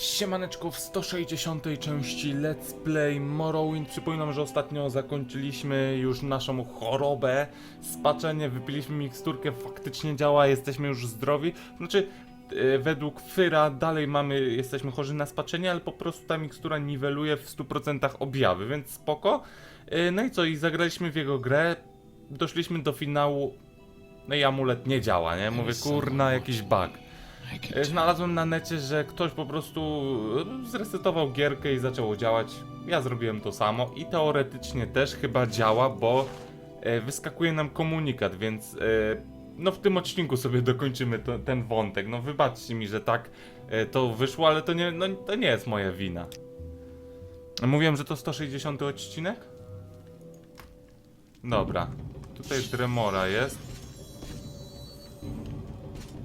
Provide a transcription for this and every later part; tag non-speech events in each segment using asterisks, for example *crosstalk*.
Siemaneczko w 160. części Let's Play Morrowind. Przypominam, że ostatnio zakończyliśmy już naszą chorobę, spaczenie, wypiliśmy miksturkę, faktycznie działa, jesteśmy już zdrowi. Znaczy, e, według Fyra dalej mamy, jesteśmy chorzy na spaczenie, ale po prostu ta mikstura niweluje w 100% objawy, więc spoko. E, No i co, i zagraliśmy w jego grę, doszliśmy do finału, no i amulet nie działa, nie? Mówię, kurna, jakiś bug. E, Znalazłem na necie, że ktoś po prostu e, zresetował gierkę i zaczęło działać. Ja zrobiłem to samo i teoretycznie też chyba działa, bo e, wyskakuje nam komunikat, więc no w tym odcinku sobie *laughs* dokończymy to, ten wątek. No wybaczcie mi, że tak to wyszło, ale to nie, no, to nie jest moja wina. Mówiłem, że to 160 odcinek? Dobra. Tutaj Dremora jest.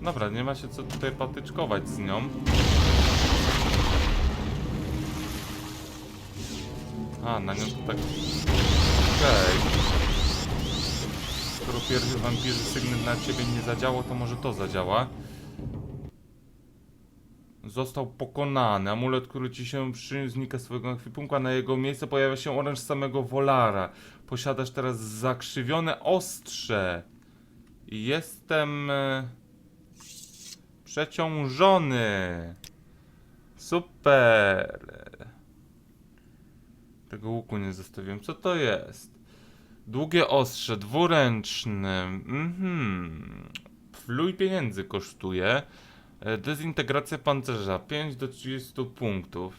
Dobra, nie ma się co tutaj patyczkować z nią. A, na nią to tak... Okej. Skoro pierwszy wampirzy sygnet na ciebie nie zadziałał, to może to zadziała. Został pokonany. Amulet, który ci się przyniósł, znika swojego ekwipunku, a na jego miejsce pojawia się oręż samego Wolara. Posiadasz teraz zakrzywione ostrze. Jestem... Przeciążony. Super. Tego łuku nie zostawiłem. Co to jest? Długie ostrze, dwuręczny. Mhm. Fluj pieniędzy kosztuje. E, Dezintegracja pancerza 5 do 30 punktów.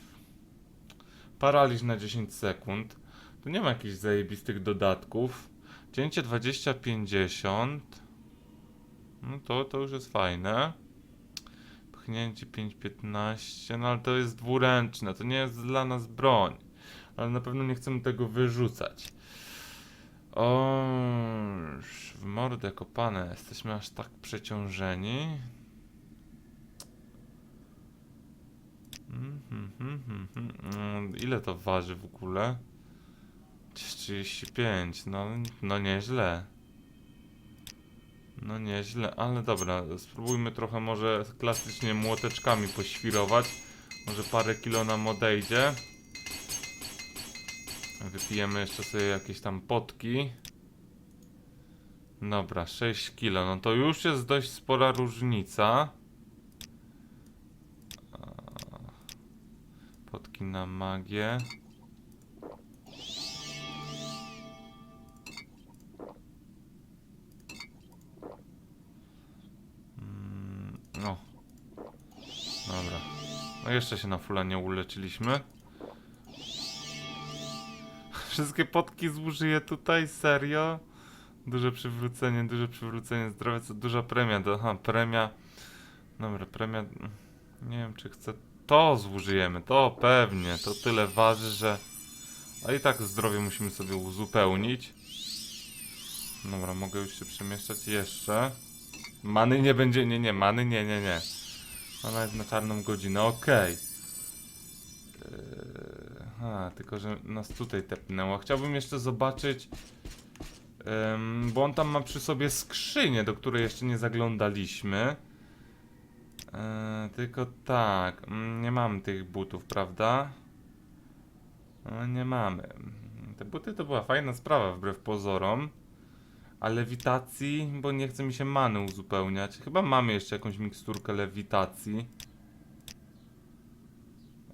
Paraliż na 10 sekund. Tu nie ma jakichś zajebistych dodatków. Cięcie 20-50. No to, to już jest fajne. Pchnięcie 5-15, no ale to jest dwuręczne, to nie jest dla nas broń. Ale na pewno nie chcemy tego wyrzucać. O, w mordę kopane, jesteśmy aż tak przeciążeni. Mhm, mhm, mhm. Ile to waży w ogóle? 35, no, no nieźle. No nieźle, ale dobra, spróbujmy trochę może klasycznie młoteczkami poświrować. Może parę kilo nam odejdzie. Wypijemy jeszcze sobie jakieś tam potki. Dobra, 6 kilo, no to już jest dość spora różnica. Potki na magię. No jeszcze się na fula nie uleczyliśmy. Wszystkie potki zużyję tutaj, serio? Duże przywrócenie, duże przywrócenie zdrowia, co duża premia, aha, premia. Dobra, premia, nie wiem czy chcę, to zużyjemy, to pewnie, to tyle waży, że... A i tak zdrowie musimy sobie uzupełnić. Dobra, mogę już się przemieszczać jeszcze. Many nie będzie, nie, nie, many nie, nie, nie. Ona jest na czarną godzinę, okej. Yy, A, tylko że nas tutaj tepnęło. Chciałbym jeszcze zobaczyć, bo on tam ma przy sobie skrzynię, do której jeszcze nie zaglądaliśmy. Yy, tylko tak, mm, nie mamy tych butów, prawda? No, nie mamy. Te buty to była fajna sprawa, wbrew pozorom. A lewitacji, bo nie chce mi się many uzupełniać. Chyba mamy jeszcze jakąś miksturkę lewitacji.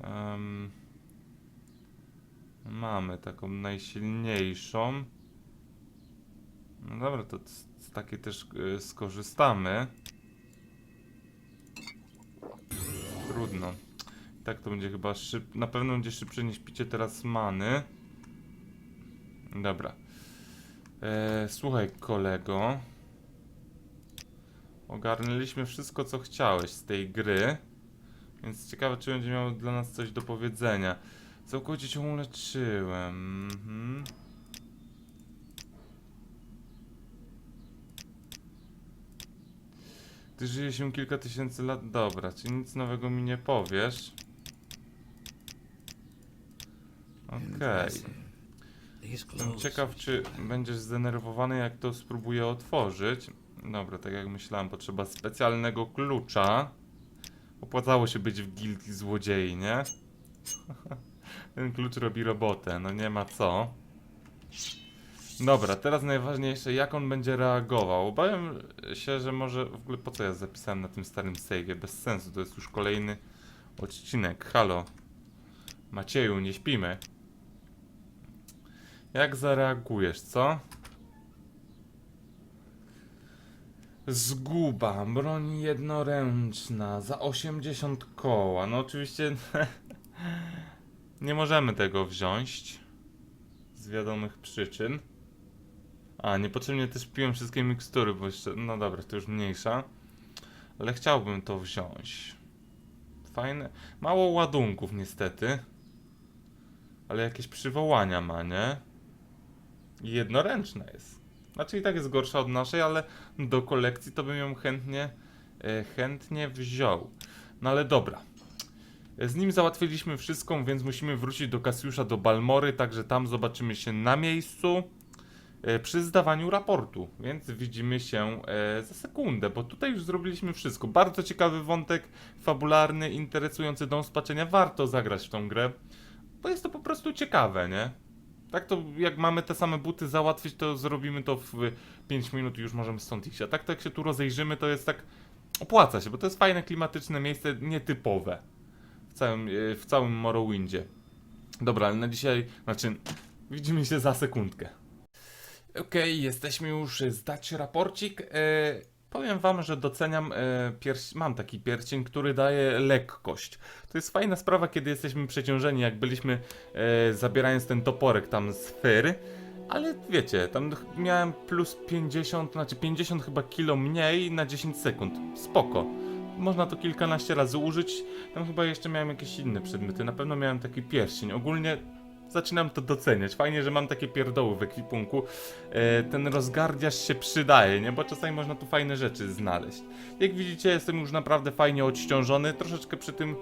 Em, mamy taką najsilniejszą. No dobra, to z, takiej też y, skorzystamy. Trudno. Tak to będzie chyba szyb... Na pewno będzie szybsze niż picie teraz many. Dobra. E, słuchaj, kolego. Ogarnęliśmy wszystko, co chciałeś z tej gry. Więc ciekawe, czy będzie miał dla nas coś do powiedzenia. Całkowicie cię uleczyłem. Mhm. Ty żyje się kilka tysięcy lat. Dobra, czyli nic nowego mi nie powiesz. Okej. These Jestem clothes. ciekaw, czy będziesz zdenerwowany, jak to spróbuję otworzyć. Dobra, tak jak myślałem, potrzeba specjalnego klucza. Opłacało się być w gildii złodziei, nie? *laughs* Ten klucz robi robotę, no nie ma co. Dobra, teraz najważniejsze, jak on będzie reagował. Obawiam się, że może... W ogóle po co ja zapisałem na tym starym save'ie? Bez sensu, to jest już kolejny odcinek. Halo. Macieju, nie śpimy. Jak zareagujesz, co? Zguba, broń jednoręczna, za 80 koła. No oczywiście *laughs* nie możemy tego wziąć z wiadomych przyczyn. A, niepotrzebnie też piłem wszystkie mikstury, bo jeszcze, no dobra, to już mniejsza. Ale chciałbym to wziąć. Fajne. Mało ładunków niestety. Ale jakieś przywołania ma, nie? Jednoręczna jest. Znaczy i tak jest gorsza od naszej, ale do kolekcji to bym ją chętnie, e, chętnie wziął. No ale dobra. Z nim załatwiliśmy wszystko, więc musimy wrócić do Kasiusza, do Balmory, także tam zobaczymy się na miejscu e, przy zdawaniu raportu. Więc widzimy się e, za sekundę, bo tutaj już zrobiliśmy wszystko. Bardzo ciekawy wątek fabularny, interesujący dom spaczenia. Warto zagrać w tą grę, bo jest to po prostu ciekawe, nie? Tak to jak mamy te same buty załatwić, to zrobimy to w 5 minut i już możemy stąd iść. A tak to jak się tu rozejrzymy, to jest tak... Opłaca się, bo to jest fajne, klimatyczne miejsce, nietypowe w całym, e, w całym Morrowindzie. Dobra, ale na dzisiaj, znaczy, widzimy się za sekundkę. Okej, jesteśmy już, zdać raporcik. E, powiem wam, że doceniam, e, pierś, mam taki pierścień, który daje lekkość. To jest fajna sprawa, kiedy jesteśmy przeciążeni, jak byliśmy e, zabierając ten toporek tam z fyr. Ale wiecie, tam miałem plus 50, znaczy 50 chyba kilo mniej na 10 sekund. Spoko. Można to kilkanaście razy użyć. Tam chyba jeszcze miałem jakieś inne przedmioty. Na pewno miałem taki pierścień. Ogólnie zaczynam to doceniać. Fajnie, że mam takie pierdoły w ekwipunku. E, ten rozgardiasz się przydaje, nie? Bo czasami można tu fajne rzeczy znaleźć. Jak widzicie, jestem już naprawdę fajnie odciążony. Troszeczkę przy tym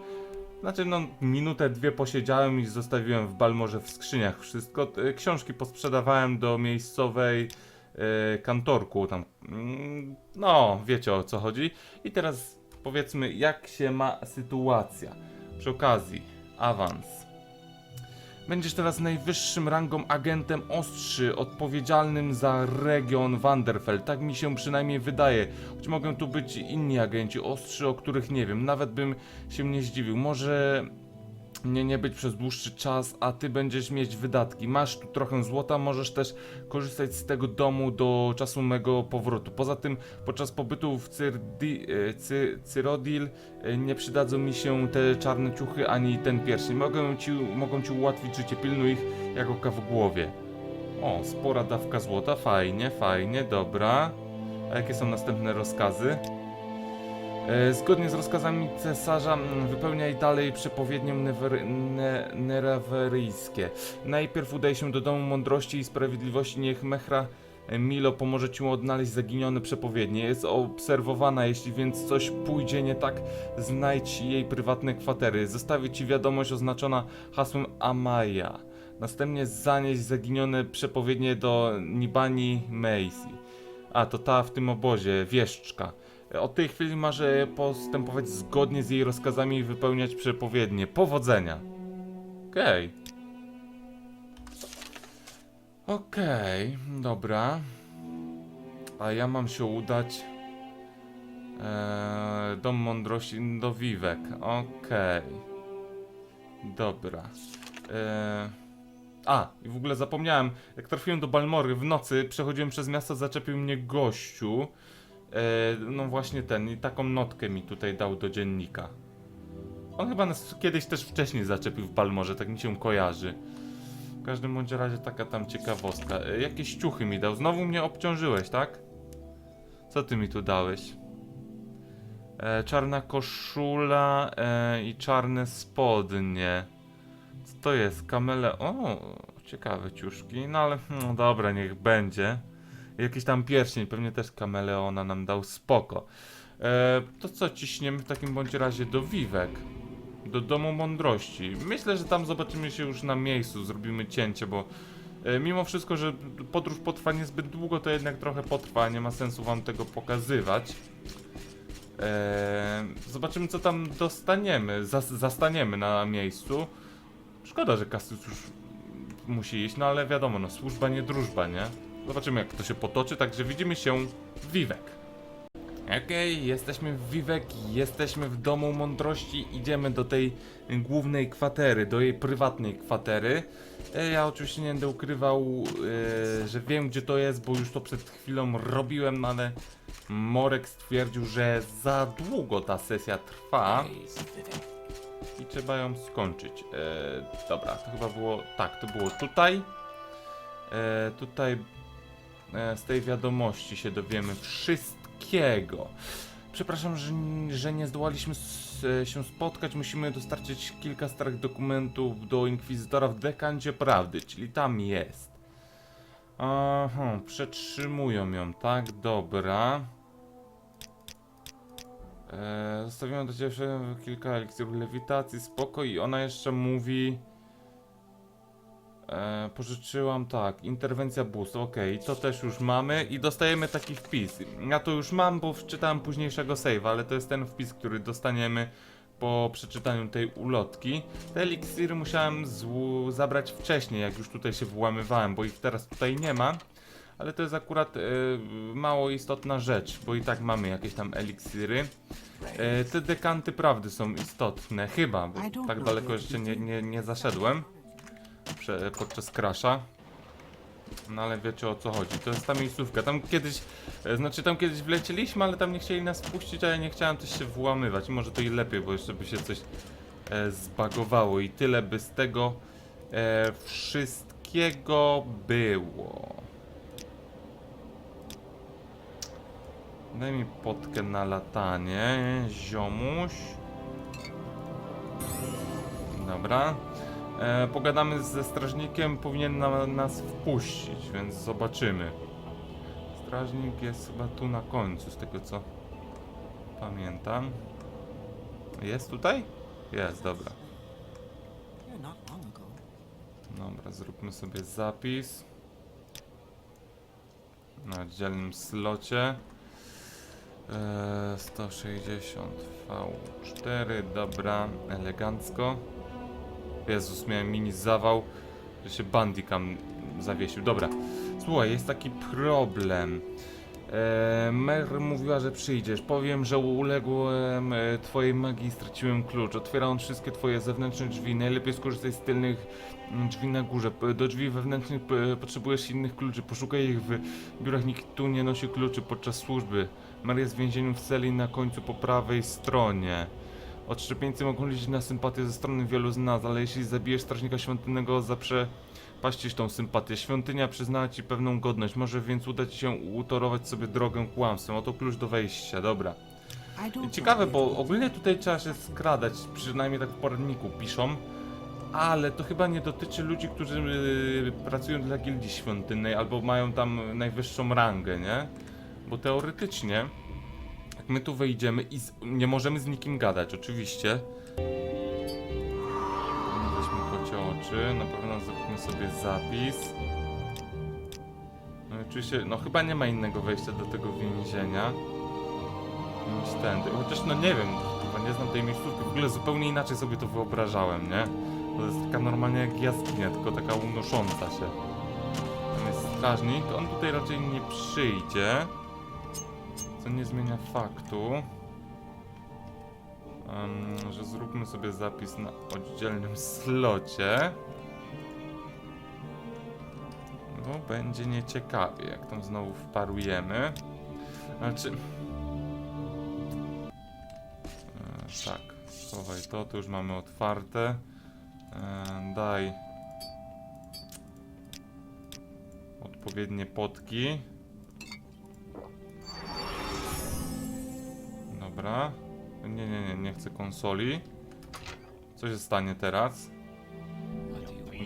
znaczy, no, minutę, dwie posiedziałem i zostawiłem w Balmorze w skrzyniach wszystko. E, Książki posprzedawałem do miejscowej e, kantorku tam. Mm, No, wiecie o co chodzi. I teraz powiedzmy, jak się ma sytuacja. Przy okazji, awans. Będziesz teraz najwyższym rangą agentem ostrzy, odpowiedzialnym za region Wanderfell. Tak mi się przynajmniej wydaje. Choć mogą tu być inni agenci ostrzy, o których nie wiem. Nawet bym się nie zdziwił. Może mnie nie być przez dłuższy czas, a ty będziesz mieć wydatki. Masz tu trochę złota, możesz też korzystać z tego domu do czasu mego powrotu. Poza tym, podczas pobytu w Cyrdi, e, Cy, Cyrodil e, nie przydadzą mi się te czarne ciuchy ani ten pierścień. Mogą ci, mogą ci ułatwić życie, pilnuj ich jak oka w głowie. O, spora dawka złota, fajnie, fajnie, dobra. A jakie są następne rozkazy? E, Zgodnie z rozkazami cesarza mm, wypełniaj dalej przepowiednię newer, ne, neraweryjskie. Najpierw udaj się do Domu Mądrości i Sprawiedliwości, niech Mechra e, Milo pomoże ci odnaleźć zaginione przepowiednie. Jest obserwowana, jeśli więc coś pójdzie nie tak, znajdź jej prywatne kwatery. Zostawię ci wiadomość oznaczona hasłem Amaya. Następnie zanieś zaginione przepowiednie do Nibani Macy. A, to ta w tym obozie, wieszczka. Od tej chwili masz e, postępować zgodnie z jej rozkazami i wypełniać przepowiednie. Powodzenia. Okej. Okej, dobra. A ja mam się udać. E, Dom Mądrości do Wiwek. Okej. Dobra. E, a, i w ogóle zapomniałem. Jak trafiłem do Balmory w nocy, przechodziłem przez miasto, zaczepił mnie gościu. E, no właśnie ten, i taką notkę mi tutaj dał do dziennika. On chyba nas kiedyś też wcześniej zaczepił w Balmorze, tak mi się kojarzy. W każdym bądź razie taka tam ciekawostka. E, jakieś ciuchy mi dał. Znowu mnie obciążyłeś, tak? Co ty mi tu dałeś? E, czarna koszula e, i czarne spodnie. Co to jest? Kamele... O, ciekawe ciuszki. No ale, no dobra, niech będzie. Jakiś tam pierścień, pewnie też kameleona nam dał spoko. E, to co, ciśniemy w takim bądź razie do Wiwek. Do Domu Mądrości. Myślę, że tam zobaczymy się już na miejscu, zrobimy cięcie, bo e, mimo wszystko, że podróż potrwa niezbyt długo, to jednak trochę potrwa, nie ma sensu wam tego pokazywać. E, zobaczymy, co tam dostaniemy. Zas zastaniemy na miejscu. Szkoda, że Cassius już musi iść, no ale wiadomo, no służba nie drużba, nie? Zobaczymy, jak to się potoczy, także widzimy się w Vivek. Okej, jesteśmy w Vivek, jesteśmy w Domu Mądrości, idziemy do tej głównej kwatery, do jej prywatnej kwatery. E, Ja oczywiście nie będę ukrywał, e, że wiem gdzie to jest, bo już to przed chwilą robiłem, no ale Morek stwierdził, że za długo ta sesja trwa i trzeba ją skończyć. E, dobra, to chyba było, tak, to było tutaj. Tutaj z tej wiadomości się dowiemy wszystkiego. Przepraszam, że, że nie zdołaliśmy e, się spotkać. Musimy dostarczyć kilka starych dokumentów do Inkwizytora w dekancie prawdy, czyli tam jest. Aha, przetrzymują ją, tak? Dobra. Eee, zostawiłem do ciebie kilka eliksirów lewitacji, spoko i ona jeszcze mówi... Eee, pożyczyłam, tak, interwencja boost, okej, to też już mamy i dostajemy taki wpis. Ja to już mam, bo wczytałem późniejszego save'a, ale to jest ten wpis, który dostaniemy po przeczytaniu tej ulotki. Te eliksiry musiałem zabrać wcześniej, jak już tutaj się włamywałem, bo ich teraz tutaj nie ma. Ale to jest akurat e, mało istotna rzecz, bo i tak mamy jakieś tam eliksiry. E, te dekanty prawdy są istotne, chyba, bo tak daleko jeszcze nie, nie, nie zaszedłem podczas crasha. No ale wiecie o co chodzi. To jest ta miejscówka. Tam kiedyś, e, znaczy tam kiedyś wlecieliśmy, ale tam nie chcieli nas wpuścić, a ja nie chciałem też się włamywać. Może to i lepiej, bo jeszcze by się coś e, zbagowało. I tyle by z tego e, wszystkiego było. Daj mi potkę na latanie, ziomuś. Dobra. E, pogadamy ze strażnikiem, powinien na, nas wpuścić, więc zobaczymy. Strażnik jest chyba tu na końcu, z tego co pamiętam. Jest tutaj? Jest, dobra. Dobra, zróbmy sobie zapis. Na oddzielnym slocie. Eee, 160 V4, dobra, elegancko. Jezus, miałem mini zawał, że się bandicam zawiesił. Dobra, słuchaj, jest taki problem. Eee, Mer mówiła, że przyjdziesz. Powiem, że uległem e, twojej magii i straciłem klucz. Otwiera on wszystkie twoje zewnętrzne drzwi. Najlepiej skorzystaj z tylnych mm, drzwi na górze. Do drzwi wewnętrznych p- potrzebujesz innych kluczy. Poszukaj ich w biurach. Nikt tu nie nosi kluczy podczas służby. Mer jest w więzieniu w celi na końcu po prawej stronie. Odszczepieńcy mogą liczyć na sympatię ze strony wielu z nas, ale jeśli zabijesz strażnika świątynnego, zaprzepaścisz tą sympatię. Świątynia przyznała ci pewną godność, może więc uda ci się utorować sobie drogę kłamstwem. Oto klucz do wejścia, dobra. I ciekawe, bo ogólnie tutaj trzeba się skradać, przynajmniej tak w poradniku piszą, ale to chyba nie dotyczy ludzi, którzy yy, pracują dla gildii świątynnej albo mają tam najwyższą rangę, nie? Bo teoretycznie, my tu wejdziemy i z, nie możemy z nikim gadać, oczywiście. Weźmy kocie oczy, na pewno zróbmy sobie zapis. No i oczywiście, no chyba nie ma innego wejścia do tego więzienia niż tędy. Chociaż no nie wiem, chyba nie znam tej miejscówki. W ogóle zupełnie inaczej sobie to wyobrażałem, nie? To jest taka normalnie jak jaskinia, tylko taka unosząca się. Tam jest strażnik, on tutaj raczej nie przyjdzie. Co nie zmienia faktu, em, że zróbmy sobie zapis na oddzielnym slocie. Bo będzie nieciekawie, jak tam znowu wparujemy. Znaczy, E, tak, schowaj to, to już mamy otwarte. E, daj odpowiednie potki. Dobra. Nie, nie, nie, nie chcę konsoli. Co się stanie teraz?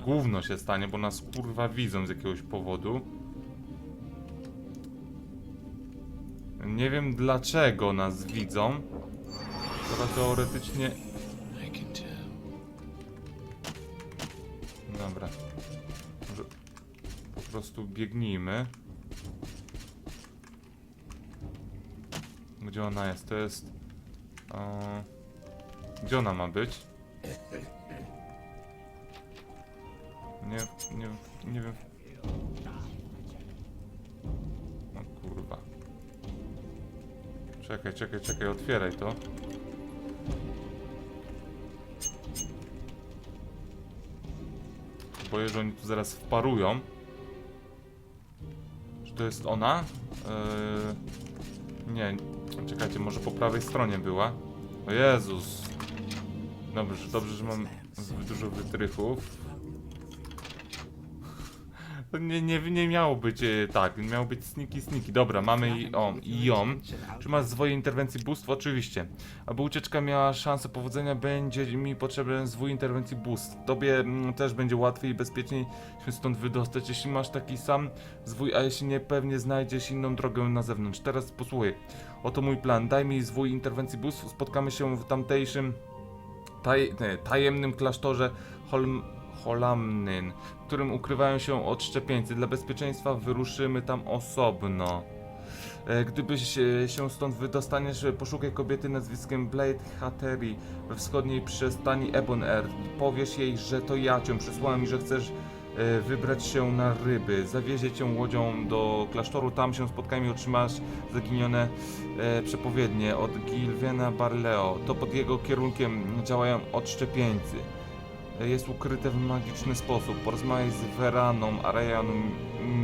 Gówno się stanie, bo nas kurwa widzą z jakiegoś powodu. Nie wiem dlaczego nas widzą. Chyba teoretycznie. Dobra. Może po prostu biegnijmy. Gdzie ona jest? To jest O, gdzie ona ma być? Nie, nie, nie wiem. O kurwa. Czekaj, czekaj, czekaj, otwieraj to. Boję, że oni tu zaraz wparują. Czy to jest ona? Yy... Nie, czekajcie, może po prawej stronie była. O Jezus. Dobrze, dobrze, że mam zbyt dużo wytrychów. To nie, nie, nie miało być e, tak, miało być sniki sniki. Dobra, mamy i, o, i ją. Czy masz zwój interwencji boost? Oczywiście. Aby ucieczka miała szansę powodzenia, będzie mi potrzebny zwój interwencji boost. Tobie mm, też będzie łatwiej i bezpieczniej się stąd wydostać, jeśli masz taki sam zwój, a jeśli nie, pewnie znajdziesz inną drogę na zewnątrz. Teraz posłuchaj. Oto mój plan. Daj mi zwój interwencji boost. Spotkamy się w tamtejszym taj, nie, tajemnym klasztorze Holm, Holamnyn, w którym ukrywają się odszczepieńcy. Dla bezpieczeństwa wyruszymy tam osobno. E, Gdybyś e, się stąd wydostaniesz, e, poszukaj kobiety nazwiskiem Blade Hattery we wschodniej przystani Ebon Air. Powiesz jej, że to ja cię przysłałem i że chcesz wybrać się na ryby. Zawiezie cię łodzią do klasztoru, tam się spotkamy i otrzymasz zaginione przepowiednie od Gilvena Barleo. To pod jego kierunkiem działają odszczepieńcy. Jest ukryte w magiczny sposób. Porozmawiaj z Veraną, Arejan,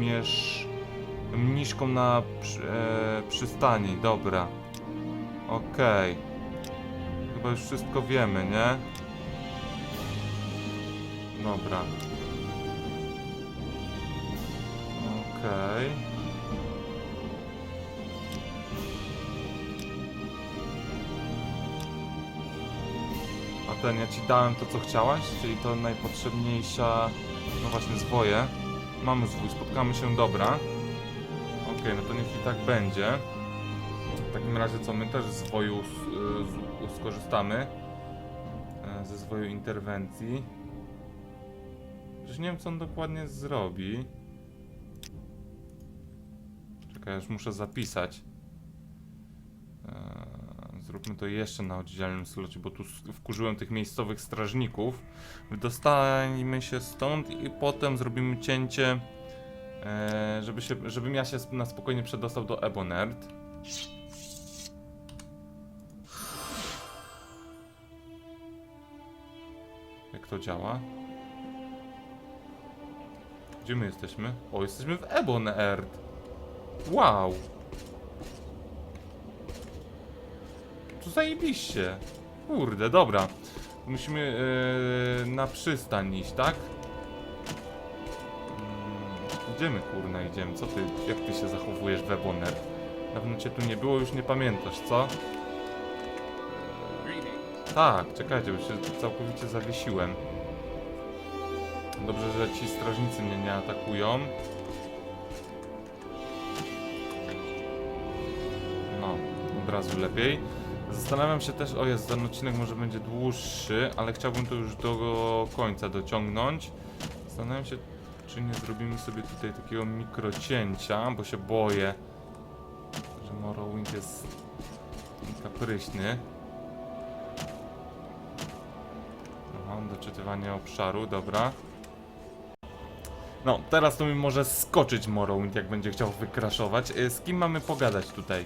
Miesz... Mniszką na przy, e, przystani. Dobra. Okej. Chyba już wszystko wiemy, nie? Dobra. Okej. A ten, ja ci dałem to, co chciałaś, czyli to najpotrzebniejsza, no właśnie, zwoje. Mamy zwój, spotkamy się, dobra. Okej, no to niech i tak będzie. W takim razie co, my też zwoju s- z, skorzystamy. E, Ze zwoju interwencji. Przecież nie wiem, co on dokładnie zrobi. Czekaj, już muszę zapisać. Eee, Zróbmy to jeszcze na oddzielnym slocie, bo tu wkurzyłem tych miejscowych strażników. Wydostajmy się stąd i potem zrobimy cięcie, eee, żeby, się, żebym ja się na spokojnie przedostał do Ebonerd. Jak to działa? Gdzie my jesteśmy? O, jesteśmy w Ebonerd. Wow! Tu zajebiście. Kurde, dobra. Musimy e, na przystań iść, tak? Mm, Idziemy, kurna, idziemy. Co ty, jak ty się zachowujesz, Weboner? Dawno cię tu nie było, już nie pamiętasz, co? Tak, czekajcie, bo się całkowicie zawiesiłem. Dobrze, że ci strażnicy mnie nie atakują. No, od razu lepiej. Zastanawiam się też, o jest, ten odcinek może będzie dłuższy, ale chciałbym to już do końca dociągnąć. Zastanawiam się, czy nie zrobimy sobie tutaj takiego mikrocięcia, bo się boję, że Morrowind jest kapryśny. Aha, doczytywanie obszaru, dobra. No, teraz to mi może skoczyć Morrowind, jak będzie chciał wykraszować. E, Z kim mamy pogadać tutaj?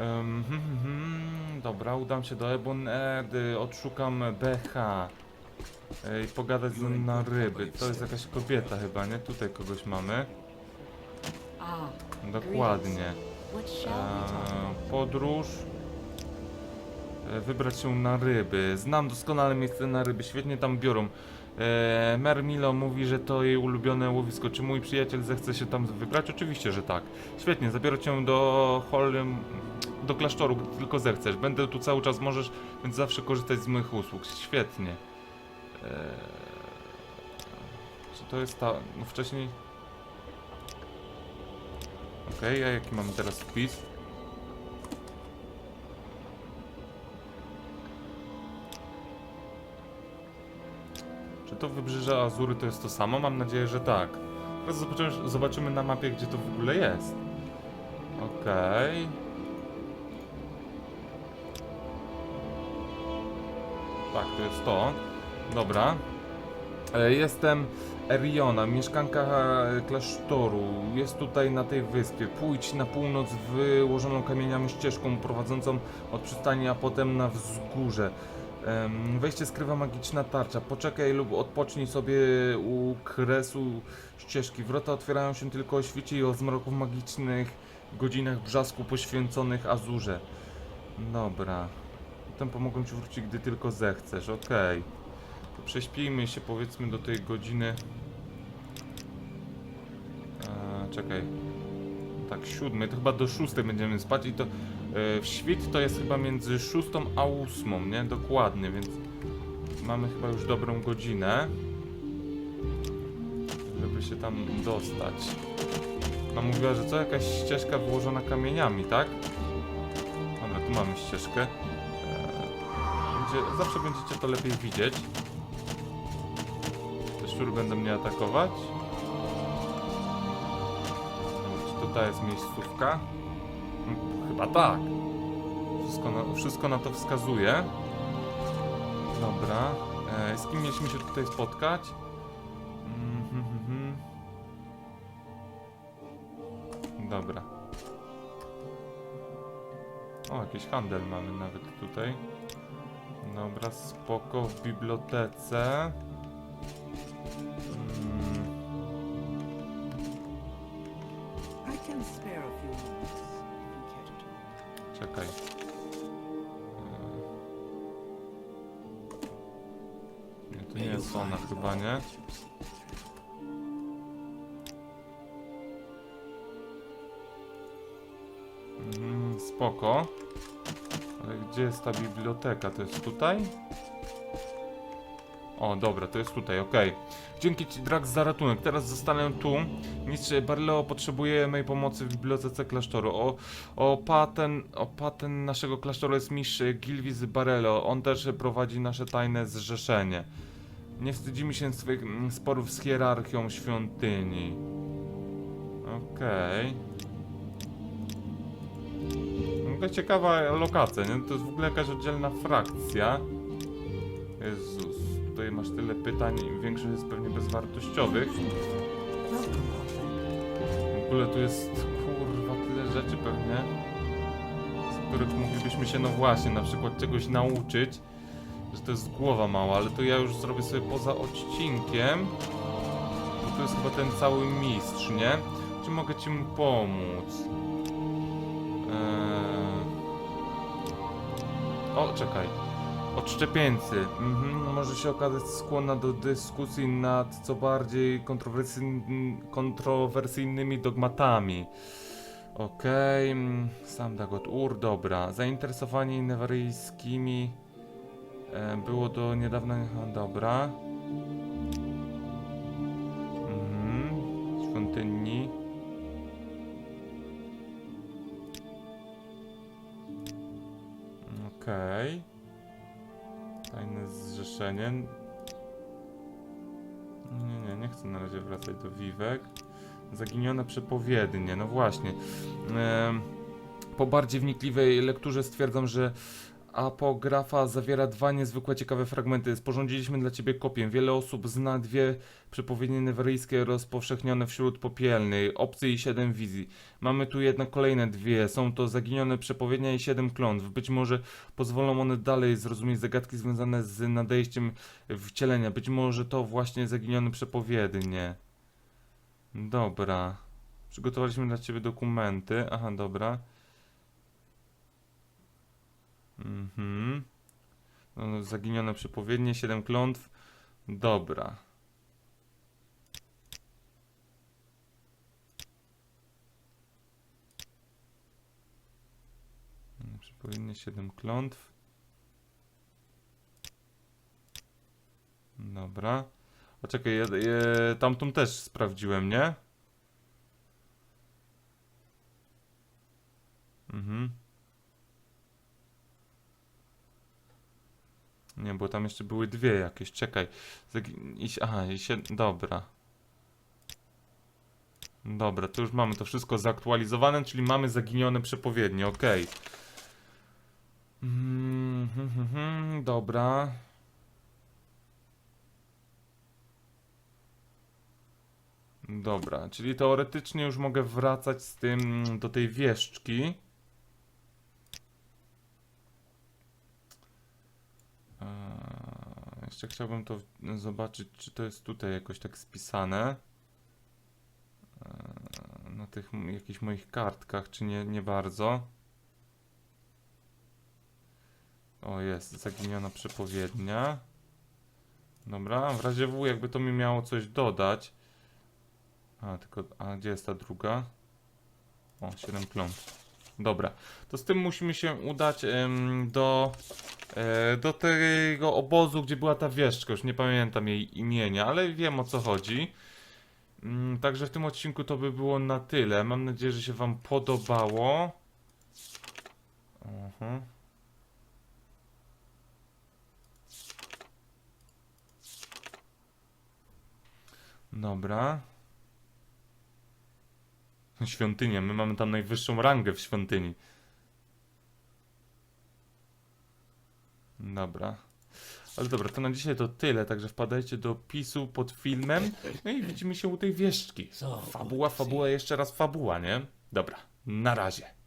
Um, hmm, hmm, dobra, udam się do Ebon Ed, y, odszukam BH. Ej, pogadać z nim na ryby. To jest jakaś kobieta chyba, nie? Tutaj kogoś mamy. Dokładnie. about? podróż. E, Wybrać się na ryby. Znam doskonale miejsce na ryby, świetnie tam biorą. E, Mer Milo mówi, że to jej ulubione łowisko. Czy mój przyjaciel zechce się tam wybrać? Oczywiście, że tak. Świetnie, zabiorę cię do Holm, do klasztoru, gdy tylko zechcesz. Będę tu cały czas możesz, więc zawsze korzystać z moich usług. Świetnie. E, czy to jest ta... No wcześniej... Okej, a jaki mamy teraz wpis? Czy to wybrzeże Azury to jest to samo? Mam nadzieję, że tak. Teraz zobaczymy, zobaczymy na mapie, gdzie to w ogóle jest. Okej. Tak, to jest to. Dobra. E, Jestem Eriona, mieszkanka e, klasztoru. Jest tutaj na tej wyspie. Pójdź na północ wyłożoną kamieniami ścieżką prowadzącą od przystani, a potem na wzgórze. Wejście skrywa magiczna tarcza. Poczekaj lub odpocznij sobie u kresu ścieżki. Wrota otwierają się tylko o świcie i o zmroku w magicznych godzinach brzasku poświęconych Azurze. Dobra. Potem pomogę ci wrócić, gdy tylko zechcesz. Okej. To Prześpijmy się powiedzmy do tej godziny. Eee, czekaj. Tak, siódmej, to chyba do szóstej będziemy spać i to e, w świt to jest chyba między szóstą a ósmą, nie? Dokładnie, więc mamy chyba już dobrą godzinę, żeby się tam dostać. No mówiła, że co? Jakaś ścieżka wyłożona kamieniami, tak? Dobra, tu mamy ścieżkę. Będzie, zawsze będziecie to lepiej widzieć. Te szczury będą mnie atakować. Czy tutaj jest miejscówka? Mm, Chyba tak. Wszystko na, wszystko na to wskazuje. Dobra. E, z kim mieliśmy się tutaj spotkać? Mhm, mhm. Dobra. O, jakiś handel mamy nawet tutaj. Dobra, spoko w bibliotece. Mm, talk. czekaj. Nie, to nie jest ona chyba, nie? Mhm, spoko. Ale gdzie jest ta biblioteka? To jest tutaj? O, dobra, to jest tutaj, okej. Dzięki Ci, Drax, za ratunek. Teraz zostanę tu. Mistrz Barleo potrzebuje mojej pomocy w bibliotece klasztoru. O, o paten, o paten naszego klasztoru jest mistrz Gilvis Barelo. On też prowadzi nasze tajne zrzeszenie. Nie wstydzimy się swoich mm, sporów z hierarchią świątyni. Okej. No to ciekawa lokacja, nie? To jest w ogóle jakaś oddzielna frakcja. Jezus, tutaj masz tyle pytań większość jest pewnie bezwartościowych. W ogóle tu jest kurwa tyle rzeczy pewnie, z których moglibyśmy się no właśnie na przykład czegoś nauczyć, że to jest głowa mała, ale to ja już zrobię sobie poza odcinkiem, bo to jest chyba ten cały mistrz, nie? Czy mogę ci mu pomóc? O, czekaj. Odszczepieńcy. Mhm, może się okazać skłonna do dyskusji nad co bardziej kontrowersyjnymi dogmatami. Okej, mm, sam Dagot Ur, dobra. Zainteresowanie newaryjskimi e, było do niedawna, dobra. Okej. Tajne zrzeszenie. Nie, nie, nie chcę na razie wracać do Wiwek. Zaginione przepowiednie, no właśnie. Po bardziej wnikliwej lekturze stwierdzam, że apografa zawiera dwa niezwykle ciekawe fragmenty. Sporządziliśmy dla ciebie kopię. Wiele osób zna dwie przepowiednie neweryjskie rozpowszechnione wśród popielnej, obcy i siedem wizji. Mamy tu jednak kolejne dwie. Są to zaginione przepowiednia i siedem klątw. Być może pozwolą one dalej zrozumieć zagadki związane z nadejściem wcielenia. Być może to właśnie zaginione przepowiednie. Dobra. Przygotowaliśmy dla ciebie dokumenty. Aha, dobra. Mhm. No, zaginione przepowiednie, 7 klątw. Dobra. Przepowiednie, 7 klątw. Dobra. A czekaj, ja, ja, tamtą też sprawdziłem, nie? Mhm. Nie, bo tam jeszcze były dwie jakieś, czekaj. Aha, i się... dobra. Dobra, to już mamy to wszystko zaktualizowane, czyli mamy zaginione przepowiednie, ok. Mm, hmm, hmm, hmm, dobra. Dobra, czyli teoretycznie już mogę wracać z tym do tej wieszczki. Jeszcze chciałbym to zobaczyć, czy to jest tutaj jakoś tak spisane. Eee, na tych jakichś moich kartkach, czy nie, nie bardzo. O, jest, zaginiona przepowiednia. Dobra, w razie W jakby to mi miało coś dodać. A, tylko, a gdzie jest ta druga? O, 7 klątw. Dobra, to z tym musimy się udać em, do, e, do tego obozu, gdzie była ta wieszczka. Już nie pamiętam jej imienia, ale wiem o co chodzi. Mm, Także w tym odcinku to by było na tyle. Mam nadzieję, że się Wam podobało. Mhm. Dobra. Świątynia, my mamy tam najwyższą rangę w świątyni. Dobra. Ale dobra, to na dzisiaj to tyle, także wpadajcie do opisu pod filmem. No i widzimy się u tej wieszczki. Fabuła, fabuła, jeszcze raz fabuła, nie? Dobra, na razie.